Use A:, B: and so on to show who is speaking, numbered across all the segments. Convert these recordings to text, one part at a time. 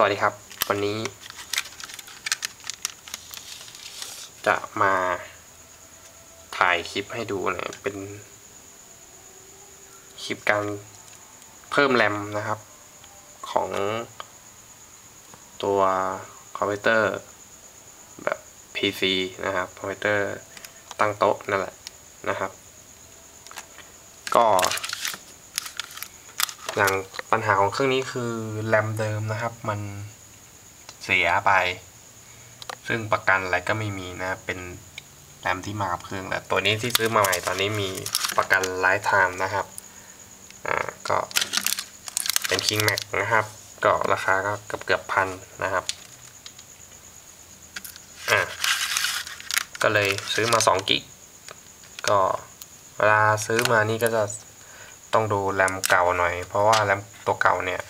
A: สวัสดีครับ วันนี้ จะมาถ่ายคลิปให้ดูนะเป็น คลิปการเพิ่มแรมนะครับ ของตัวคอมพิวเตอร์แบบ PC นะครับ คอมพิวเตอร์ตั้งโต๊ะนั่นแหละนะครับ ก็ อย่างปัญหาของเครื่องนี้คือแรมเดิมนะครับ มันเสียไป ซึ่งประกันอะไรก็ไม่มีนะ เป็นแรมที่มากับเครื่องแต่ตัวนี้ที่ซื้อมาใหม่ตอนนี้มีประกันไลฟ์ไทม์นะครับ อ่าก็เป็น King Mac นะครับ ก็ราคาก็เกือบเกือบพันนะครับ อ่าก็เลยซื้อมา2กิกก็เวลาซื้อมานี่ก็จะ ต้องดูแรมเก่าหน่อย เพราะว่าแรมตัวเก่าเนี่ย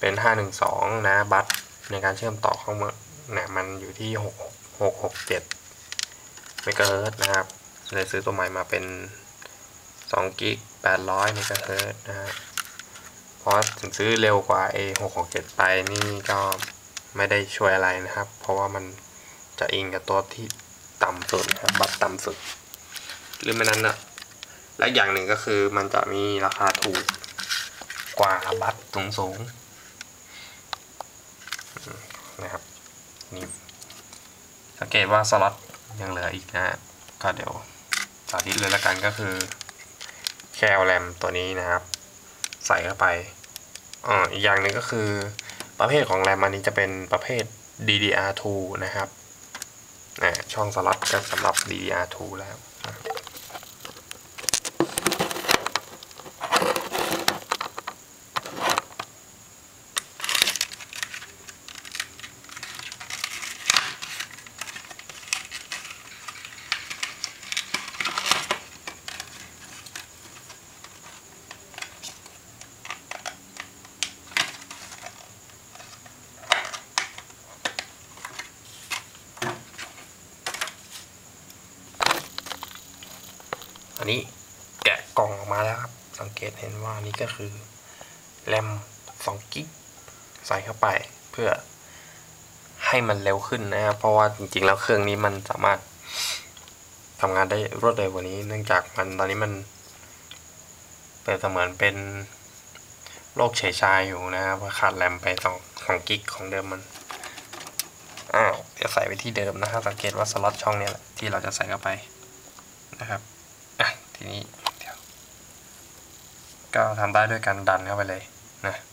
A: เป็น 512 นะบัตในการเชื่อมต่อข้างบนเนี่ยมันอยู่ที่ 6 667เมกะเฮิร์ตนะครับเลยซื้อตัวใหม่มาเป็น2กิก800เมกะเฮิร์ตนะฮะเพราะถึงซื้อเร็วกว่า A 667 ไปนี่ก็ไม่ได้ช่วยอะไรนะครับ เพราะว่ามันจะอิงกับตัวที่ต่ำสุดนะครับบัตต่ำสุด หรือไม่นั้นนะ และอย่างหนึ่งก็คือมันจะมีราคาถูกกว่าบัตรสูงสูงๆนะครับนี่สังเกตว่าสล็อตยังเหลืออีกนะฮะก็เดี๋ยวสาธิตเลยละกันก็คือแคลแรมตัวนี้นะครับ ใส่เข้าไปอ่าอีกอย่างหนึ่งก็คือประเภทของแรมอันนี้จะเป็นประเภท DDR2 นะครับนะช่องสล็อตก็สำหรับ DDR2 แล้ว อันนี้แกะกล่องออกมาแล้วครับ สังเกตเห็นว่านี่ก็คือแรม2กิกใส่เข้าไปเพื่อให้มันเร็วขึ้นนะครับเพราะว่าจริงๆแล้วเครื่องนี้มันสามารถทำงานได้รวดเร็วกว่านี้ เนื่องจากมันตอนนี้มันเปิดเสมือนเป็นโลกเฉยชายอยู่นะครับขาดแรมไป2 2กิกของเดิมมันอ้าวเดี๋ยวใส่ไว้ที่เดิมนะครับสังเกตว่าสล็อตช่องนี้แหละที่เราจะใส่เข้าไปนะครับ ทีนี้เดี๋ยวก็ทำได้ด้วยการดันเข้าไปเลยนะอะ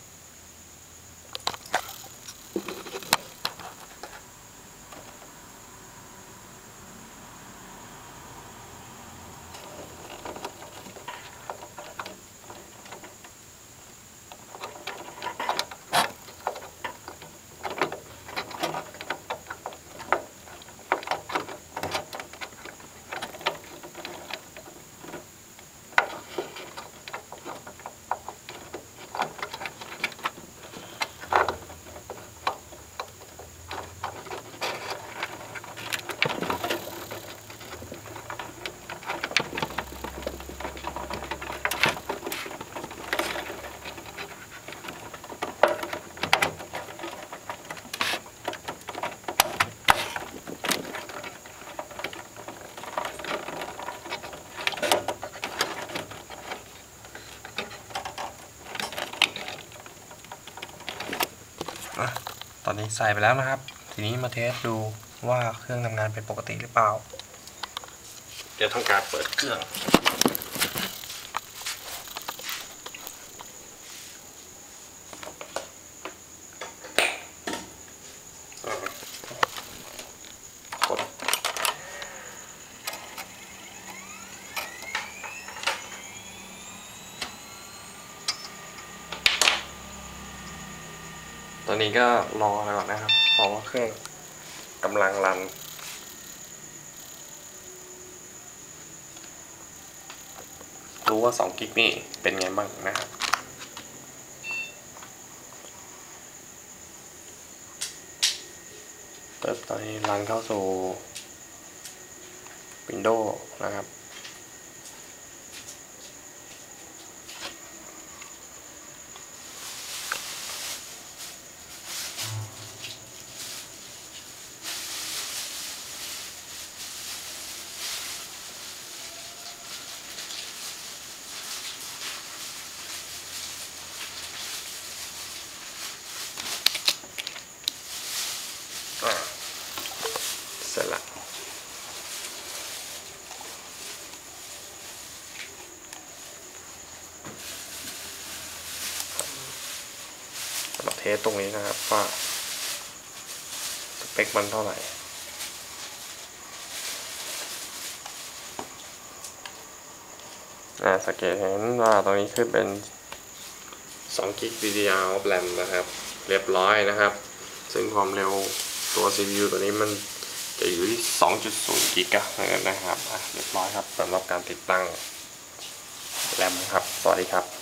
A: อนนี้ใส่ไปแล้วนะครับ ทีนี้มาเทสดูว่าเครื่องทำงานเป็นปกติหรือเปล่า เดี๋ยวทำการเปิดเครื่อง ตอนนี้ก็รอไปก่อนนะครับเพราะว่าเครื่องกำลังรันรู้ว่า2กิกนี่เป็นไงบ้างนะครับเปิดตอนนี้รันเข้าสู่ Windows นะครับ อ มาเท สตรงนี้นะครับว่าสเปคมันเท่าไหร่อ่าสังเกตเห็นว่าตรงนี้ขึ้นเป็น2กิก DDR of RAM นะครับ เรียบร้อยนะครับ ซึ่งความเร็วตัว CPU ตัวนี้มันจะอยู่ที่ 2.0 กิกะนะครับ เรียบร้อยครับสำหรับการติดตั้งแรมครับ สวัสดีครับ